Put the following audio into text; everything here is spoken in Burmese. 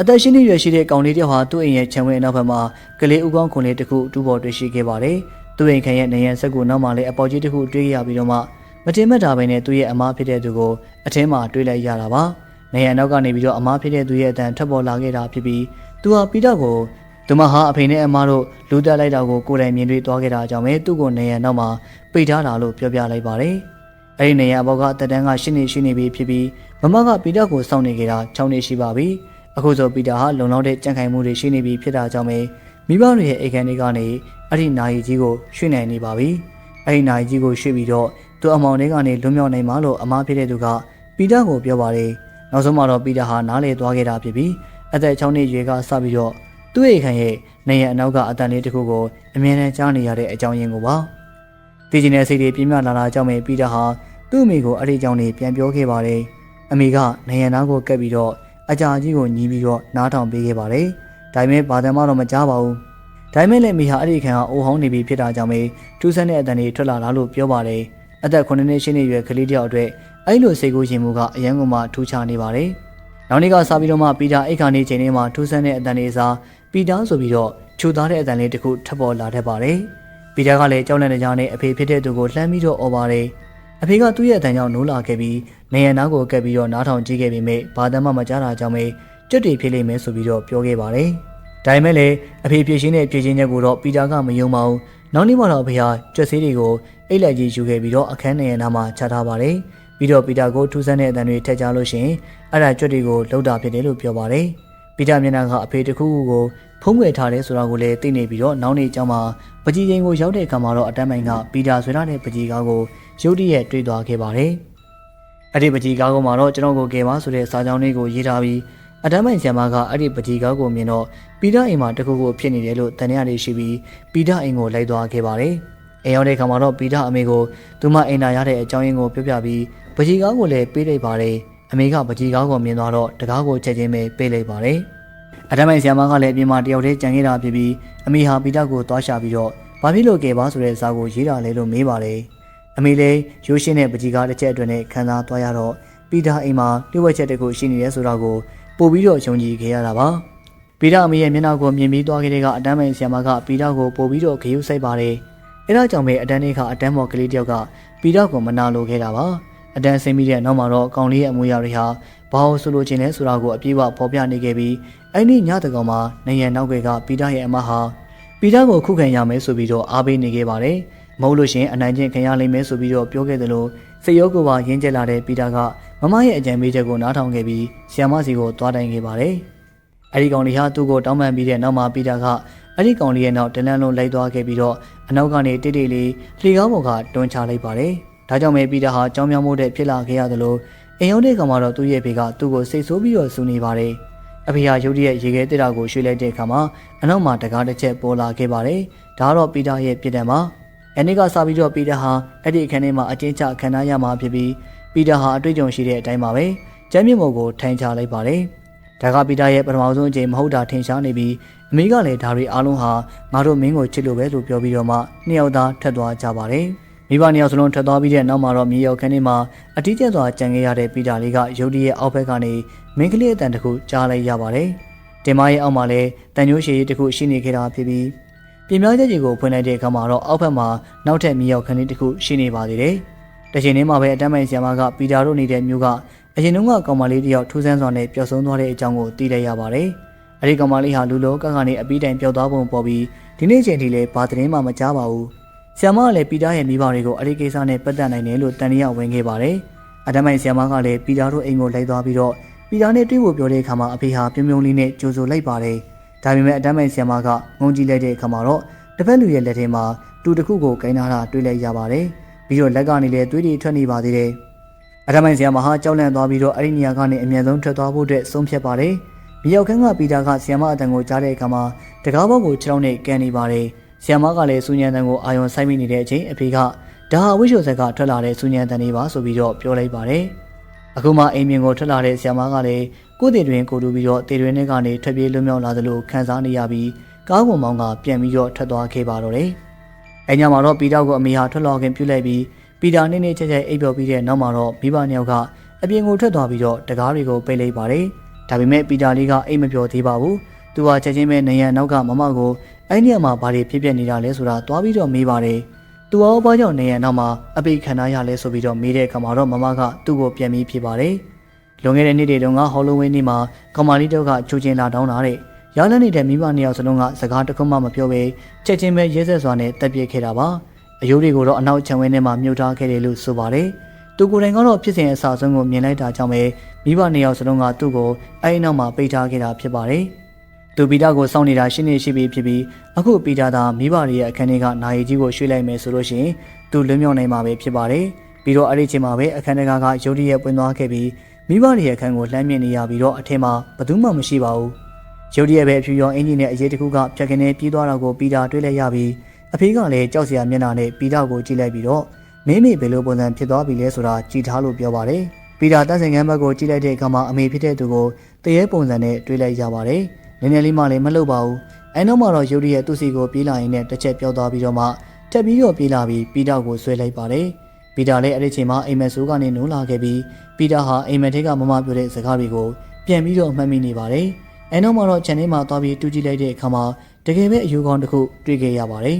အသက်ရှင်နေရွယ်ရှိတဲ့ကောင်လေးတစ်ယောက်ဟာသူ့အိမ်ရဲ့ခြံဝင်းအနောက်ဘက်မှာကလေးဥကောင်းခွန်လေးတစ်ခုတူးပေါ်တွေ့ရှိခဲ့ပါတယ်။သူ့အိမ်ခန့်ရဲ့နေရန်ဆက်ကူနောက်မှာလည်းအပေါ်ကြီးတစ်ခုတွေ့ရပြီးတော့မှမတင်မတ်တာပဲနဲ့သူ့ရဲ့အမားဖြစ်တဲ့သူကိုအထင်းမှာတွေ့လိုက်ရတာပါ။နေရန်နောက်ကနေပြီးတော့အမားဖြစ်တဲ့သူရဲ့အတန်ထပ်ပေါ်လာခဲ့တာဖြစ်ပြီးသူဟာပီတာကိုသူမဟာအဖေနဲ့အမားတို့လူတက်လိုက်တာကိုကိုယ်တိုင်မြင်တွေ့သွားခဲ့တာကြောင့်ပဲသူ့ကိုနေရန်နောက်မှာပိတ်ထားတာလို့ပြောပြလိုက်ပါတယ်။အဲဒီနေရန်အဘောကအသက်တန်းကရှင်းနေရှင်းနေပြီဖြစ်ပြီးမမကပီတာကိုစောင့်နေကြတာ6နှစ်ရှိပါပြီ။ အခုဆိုပီတာဟာလုံလောက်တဲ့ကြံ့ခိုင်မှုတွေရှိနေပြီဖြစ်တာကြောင့်ပဲမိဘတွေရဲ့အိမ်ခန်းတွေကနေအဲ့ဒီနာရီကြီးကိုရွှေ့နိုင်နေပါပြီ။အဲ့ဒီနာရီကြီးကိုရွှေ့ပြီးတော့သူအမောင်တွေကနေလွတ်မြောက်နိုင်မှာလို့အမားဖြစ်တဲ့သူကပီတာကိုပြောပါတယ်။နောက်ဆုံးမှာတော့ပီတာဟာနားလေသွားခဲ့တာဖြစ်ပြီးအသက်6နှစ်ရွယ်ကစပြီးတော့သူ့အိမ်ခန်းရဲ့နေရအနောက်ကအတန်လေးတစ်ခုကိုအမြဲတမ်းကြားနေရတဲ့အကြောင်းရင်းကိုပါ။တည်ကျင်တဲ့စိတ်တွေပြင်းပြလာတာကြောင့်ပဲပီတာဟာသူ့အမိကိုအဲ့ဒီအကြောင်းလေးပြန်ပြောခဲ့ပါတယ်။အမိကနေရနာကိုကပ်ပြီးတော့ အကြာကြီးကိုညီးပြီးတော့နားထောင်ပေးခဲ့ပါတယ်။ဒါပေမဲ့ဘာတမ်းမှတော့မကြားပါဘူး။ဒါပေမဲ့လည်းမိဟာအဲ့ဒီခံကအိုဟောင်းနေပြီဖြစ်တာကြောင့်ပဲထူးဆန်းတဲ့အတန်တွေထွက်လာတာလို့ပြောပါတယ်။အသက်9နှစ်ရှင်းနေရွယ်ကလေးတယောက်အတွက်အဲ့လိုစိတ်ကူးရင်မှုကအရန်ကုန်မှထူးခြားနေပါတယ်။နောက်နေ့ကစပြီးတော့မှပီတာအိတ်ခါနေချိန်လေးမှာထူးဆန်းတဲ့အတန်တွေစားပီတာဆိုပြီးတော့ခြူသားတဲ့အတန်လေးတစ်ခုထပ်ပေါ်လာတတ်ပါတယ်။ပီတာကလည်းကြောက်လန့်နေကြတဲ့အဖေဖြစ်တဲ့သူကိုလှမ်းပြီးတော့អော်ပါတယ်။အဖေကသူ့ရဲ့အတန်ကြောင့်နိုးလာခဲ့ပြီး နေရနာကိုကပ်ပြီးတော့နားထောင်ကြည့်ခဲ့ပေမဲ့ဘာတမ်းမှမကြားတာကြောင့်ပဲကျွတ်တွေဖြစ်လိမ့်မယ်ဆိုပြီးတော့ပြောခဲ့ပါတယ်။ဒါပေမဲ့လည်းအဖေဖြည့်ရှင်းတဲ့ဖြည့်ရှင်းချက်ကိုတော့ပီတာကမယုံပါဘူး။နောက်နေ့မှတော့အဖေဟာကျွတ်ဆေးတွေကိုအိတ်လိုက်ကြီးယူခဲ့ပြီးတော့အခန်းနေရနာမှာချထားပါတယ်။ပြီးတော့ပီတာကိုထူးဆန်းတဲ့အတန်တွေထည့်ကြလို့ရှိရင်အဲ့ဒါကျွတ်တွေကိုလှုပ်တာဖြစ်တယ်လို့ပြောပါတယ်။ပီတာမျက်နှာကအဖေတစ်ခုခုကိုဖုံးကွယ်ထားတယ်ဆိုတာကိုလည်းသိနေပြီးတော့နောက်နေ့ကျမှပကြီးချင်းကိုရောက်တဲ့အခါမှာတော့အတန်းမိုင်ကပီတာဆွဲထားတဲ့ပကြီးကားကိုရုတ်တရက်တွေ့သွားခဲ့ပါတယ်။ အဲ့ဒီပကြီးကားကမှတော့ကျွန်တော်ကိုကယ်ပါဆိုတဲ့စာကြောင်းလေးကိုရေးထားပြီးအတန်းမိုင်ဆရာမကအဲ့ဒီပကြီးကားကိုမြင်တော့ပီတာအိမ်မှာတခုခုဖြစ်နေတယ်လို့တန်ရရရှိပြီးပီတာအိမ်ကိုလိုက်သွားခဲ့ပါတယ်။အိမ်ရောက်တဲ့အခါမှာတော့ပီတာအမေကိုသူမအိမ်နာရတဲ့အကြောင်းရင်းကိုပြောပြပြီးပကြီးကားကိုလည်းပေးလိုက်ပါတယ်။အမေကပကြီးကားကိုမြင်သွားတော့တကားကိုချက်ချင်းပဲပေးလိုက်ပါတယ်။အတမိုင်ဆီယမကလည်းအပြင်မှာတယောက်တည်းကြံခဲ့တာဖြစ်ပြီးအမေဟာပီတာကိုသွားရှာပြီးတော့ဘာဖြစ်လို့ကဲပါဆိုတဲ့စာကိုရေးတာလဲလို့မေးပါတယ် အမေလည်းရိုးရှင်းတဲ့ပကြီးကားတစ်ချက်အတွက်နဲ့ခံစားသွားရတော့ပီတာအိမ်မှာလျှို့ဝှက်ချက်တစ်ခုရှိနေရဲဆိုတာကိုပို့ပြီးတော့ယုံကြည်ခဲ့ရတာပါပီတာအမေရဲ့မျက်နှာကိုမြင်ပြီးသွားခဲ့တဲ့ကအတမ်းမိုင်ဆီယမကပီတာကိုပို့ပြီးတော့ဂရုစိုက်ပါတယ်အဲဒါကြောင့်ပဲအတန်းလေးကအတန်းမော်ကလေးတယောက်ကပီတာကိုမနာလိုခဲ့တာပါအတန်းဆင်းပြီးတဲ့နောက်မှာတော့ကောင်လေးရဲ့အမွေအရာတွေဟာဘာလို့ဆိုလိုချင်လဲဆိုတာကိုအပြည့်အဝဖော်ပြနေခဲ့ပြီးအဲ့ဒီညတကောင်မှာနေရန်နောက်ကကပီတာရဲ့အမဟာပီတာကိုခုခံရမယ်ဆိုပြီးတော့အားပေးနေခဲ့ပါတယ်။ မဟုတ်လို့ရှရင်အနိုင်ကျင့်ခံရလိမ့်မယ်ဆိုပြီးတော့ပြောခဲ့တယ်လို့စိတ်ရောကိုပါရင်းကျက်လာတဲ့ပီတာကမမရဲ့အကြံပေးချက်ကိုနားထောင်ခဲ့ပြီးဆီယမစီကိုသွားတိုင်ခဲ့ပါတယ်။အဲ့ဒီကောင်လေးဟာသူ့ကိုတောင်းပန်ပြီးတဲ့နောက်မှာပီတာကအဲ့ဒီကောင်လေးရဲ့နောက်တလန်းလုံးလိုက်သွားခဲ့ပြီးတော့အနောက်ကနေတိတ်တိတ်လေးလှေကားပေါ်ကတွန်းချလိုက်ပါတယ်။ဒါကြောင့်ပဲပီတာဟာကြောင်းမြောင်းမှုတဲ့ဖြစ်လာခဲ့ရတယ်လို့အိမ်ရောက်တဲ့ကောင်မှာတော့သူ့ရဲ့ဖေကသူ့ကိုစိတ်ဆိုးပြီးတော့ဆူနေပါတယ်။အဖေဟာရုတ်တရက်ရေခဲတက်တာကိုရွှေ့လိုက်တဲ့အခါမှာအနောက်မှာတကားတစ်ချက်ပေါ်လာခဲ့ပါတယ်။ဒါကတော့ပီတာရဲ့ပြစ်ဒဏ်ပါ။ အဲဒီကစပြီးတော့ပီတာဟာအဲ့ဒီအခန်းထဲမှာအချင်းချခံရရမှာဖြစ်ပြီးပီတာဟာအတွေ့အကြုံရှိတဲ့အတိုင်းပါပဲ။ကျမ်းမြင့်မော်ကိုထိုင်ချလိုက်ပါတယ်။ဒါကပီတာရဲ့ပထမဆုံးအကြိမ်မဟုတ်တာထင်ရှားနေပြီးအမေကလည်းဒါတွေအားလုံးဟာငါတို့မင်းကိုချစ်လို့ပဲလို့ပြောပြီးတော့မှနှစ်ယောက်သားထက်သွားကြပါတယ်။မိဘနှစ်ယောက်စလုံးထွက်သွားပြီးတဲ့နောက်မှာတော့မြေရောက်ခန်းထဲမှာအတီးကျက်စွာကြံခဲ့ရတဲ့ပီတာလေးကရုတ်တရက်အောက်ဘက်ကနေမင်းကလေးအတန်တခုကြားလိုက်ရပါတယ်။တင်မရဲ့အောက်မှာလည်းတန်ညိုးရှည်တခုရှိနေခဲ့တာဖြစ်ပြီး ပြင်ပြချက်ကြီးကိုဖွင့်လိုက်တဲ့အခါမှာတော့အောက်ဘက်မှာနောက်ထပ်မြေရောက်ခန်းလေးတခုရှိနေပါသေးတယ်။တစ်ချိန်တည်းမှာပဲအတမ်းမိုင်ဆီယမကပီတာတို့နေတဲ့မြို့ကအရင်တုန်းကကောင်မလေးတယောက်ထူးဆန်းစွာနဲ့ပျောက်ဆုံးသွားတဲ့အကြောင်းကိုသိလိုက်ရပါတယ်။အဲဒီကောင်မလေးဟာလူလောကကနေအပီးတိုင်ပျောက်သွားပုံပေါ်ပြီးဒီနေ့ချိန်ထိလည်းဘာသတင်းမှမကြားပါဘူး။ဆီယမကလည်းပီတာရဲ့မိဘတွေကိုအဲ့ဒီကိစ္စနဲ့ပတ်သက်နိုင်တယ်လို့တန်ရဝင်ခဲ့ပါတယ်။အတမိုင်ဆီယမကလည်းပီတာတို့အိမ်ကိုလိုက်သွားပြီးတော့ပီတာနဲ့တွေ့ဖို့ပြောတဲ့အခါမှာအဖေဟာပြုံးပြုံးလေးနဲ့ကြိုဆိုလိုက်ပါတယ်။ ဒါပေမဲ့အတမိုင်ဆီယမကငုံကြည့်လိုက်တဲ့အခါမှာတော့တစ်ဖက်လူရဲ့လက်ထဲမှာတူတစ်ခုကိုကင်နာတာတွေ့လိုက်ရပါတယ်။ပြီးတော့လက်ကနေလည်းသွေးတွေထွက်နေပါသေးတယ်။အတမိုင်ဆီယမဟာကြောက်လန့်သွားပြီးတော့အဲ့ဒီနေရာကနေအမြန်ဆုံးထွက်သွားဖို့အတွက်ဆုံးဖြတ်ပါတယ်။မြေရောက်ခန်းကပီတာကဆီယမအတန်ကိုကြားတဲ့အခါမှာတကားဘောက်ကိုခြေထောက်နဲ့ကန်နေပါတယ်။ဆီယမကလည်းစူညံတန်ကိုအာယုံဆိုင်မိနေတဲ့အချိန်အဖေကဒါဟာဝိရှုဆက်ကထွက်လာတဲ့စူညံတန်လေးပါဆိုပြီးတော့ပြောလိုက်ပါတယ်။ အခုမှအိမ်မြင်ကိုထွက်လာတဲ့ဆီယမကလည်းကိုယ့်တည်တွင်ကိုတူပြီးတော့တည်တွင်နဲ့ကနေထွက်ပြေးလွတ်မြောက်လာသလိုခံစားနေရပြီးကားကုန်မောင်းကပြန်ပြီးတော့ထွက်သွားခဲ့ပါတော့တယ်။အဲညမှာတော့ပီတာကိုအမေဟာထွက်လာခင်ပြုတ်လိုက်ပြီးပီတာနေနေချက်ချက်အိပ်ပျော်ပြီးတဲ့နောက်မှာတော့မိဘနှစ်ယောက်ကအပြင်ကိုထွက်သွားပြီးတော့တကားတွေကိုပိတ်လိုက်ပါတယ်။ဒါပေမဲ့ပီတာလေးကအိတ်မပြောသေးပါဘူးသူဟာချက်ချင်းပဲနေရန်နောက်ကမမကိုအဲ့ဒီမှာဘာတွေဖြစ်ပျက်နေတာလဲဆိုတာသွားပြီးတော့မေးပါတယ် သူရောဘာကြောင့်နေရန်နောက်မှာအပိတ်ခံရရလဲဆိုပြီးတော့မေးတဲ့အခါမှာတော့မမကသူ့ကိုပြန်ပြီးဖြေပါတယ်လွန်ခဲ့တဲ့နေ့တွေတုန်းကဟော်လိုဝင်းနေ့မှာကမာလီတော့ကချိုးချင်းလာတောင်းတာတဲ့ရလန်းနေတဲ့မိဘနှစ်ယောက်စလုံးကစကားတစ်ခုမှမပြောဘဲချက်ချင်းပဲရဲဆက်စွာနဲ့တက်ပြစ်ခဲ့တာပါအယိုးတွေကိုတော့အနောက်ချံဝဲထဲမှာမြုပ်ထားခဲ့တယ်လို့ဆိုပါတယ်သူကိုယ်တိုင်ကတော့ဖြစ်စဉ်အစအဆုံးကိုမြင်လိုက်တာကြောင့်ပဲမိဘနှစ်ယောက်စလုံးကသူ့ကိုအဲဒီနောက်မှာပိတ်ထားခဲ့တာဖြစ်ပါတယ် သူပီတာကိုစောင့်နေတာရှင်းနေရှိပြီဖြစ်ပြီးအခုပီတာသာမိဘတွေရဲ့အခန်းထဲကနိုင်ကြီးကိုရွှေ့လိုက်မယ်ဆိုလို့ရှိရင်သူလွတ်မြောက်နိုင်မှာပဲဖြစ်ပါတယ်ပြီးတော့အဲ့ဒီချိန်မှာပဲအခန်းထဲကကရုတ်တရက်ပွင့်သွားခဲ့ပြီးမိဘတွေရဲ့အခန်းကိုလှမ်းမြင်နေရပြီးတော့အထင်မှာဘယ်သူမှမရှိပါဘူးရုတ်တရက်ပဲအဖြူရောင်အင်ဂျင်နဲ့အရေးတစ်ခုကဖြတ်ကနေပြေးသွားတာကိုပီတာတွေ့လိုက်ရပြီးအဖေကလည်းကြောက်စရာမျက်နှာနဲ့ပီတာကိုကြည့်လိုက်ပြီးတော့မင်းမေဘယ်လိုပုံစံဖြစ်သွားပြီလဲဆိုတာကြည်ထားလို့ပြောပါတယ်ပီတာတန့်စင်ကမ်းဘက်ကိုကြည့်လိုက်တဲ့အခါမှာအမေဖြစ်တဲ့သူကိုတရေပုံစံနဲ့တွေ့လိုက်ရပါတယ် နည်းနည်းလေးမှလည်းမလုပ်ပါဘူးအဲနောက်မှာတော့ရုတ်တရက်သူ့စီကိုပြေးလာရင်လည်းတစ်ချက်ပြောသွားပြီးတော့မှတက်ပြီးတော့ပြေးလာပြီးပီတာကိုဆွဲလိုက်ပါတယ်ပီတာလည်းအဲ့ဒီချိန်မှာအိမ်မက်ဆိုးကနေနိုးလာခဲ့ပြီးပီတာဟာအိမ်မက်ထဲကမမပြောတဲ့စကားတွေကိုပြန်ပြီးတော့မှတ်မိနေပါတယ်အဲနောက်မှာတော့ခြံထဲမှာသွားပြီးတူးကြည့်လိုက်တဲ့အခါမှာတကယ်ပဲအယူကောင်းတစ်ခုတွေ့ခဲ့ရပါတယ်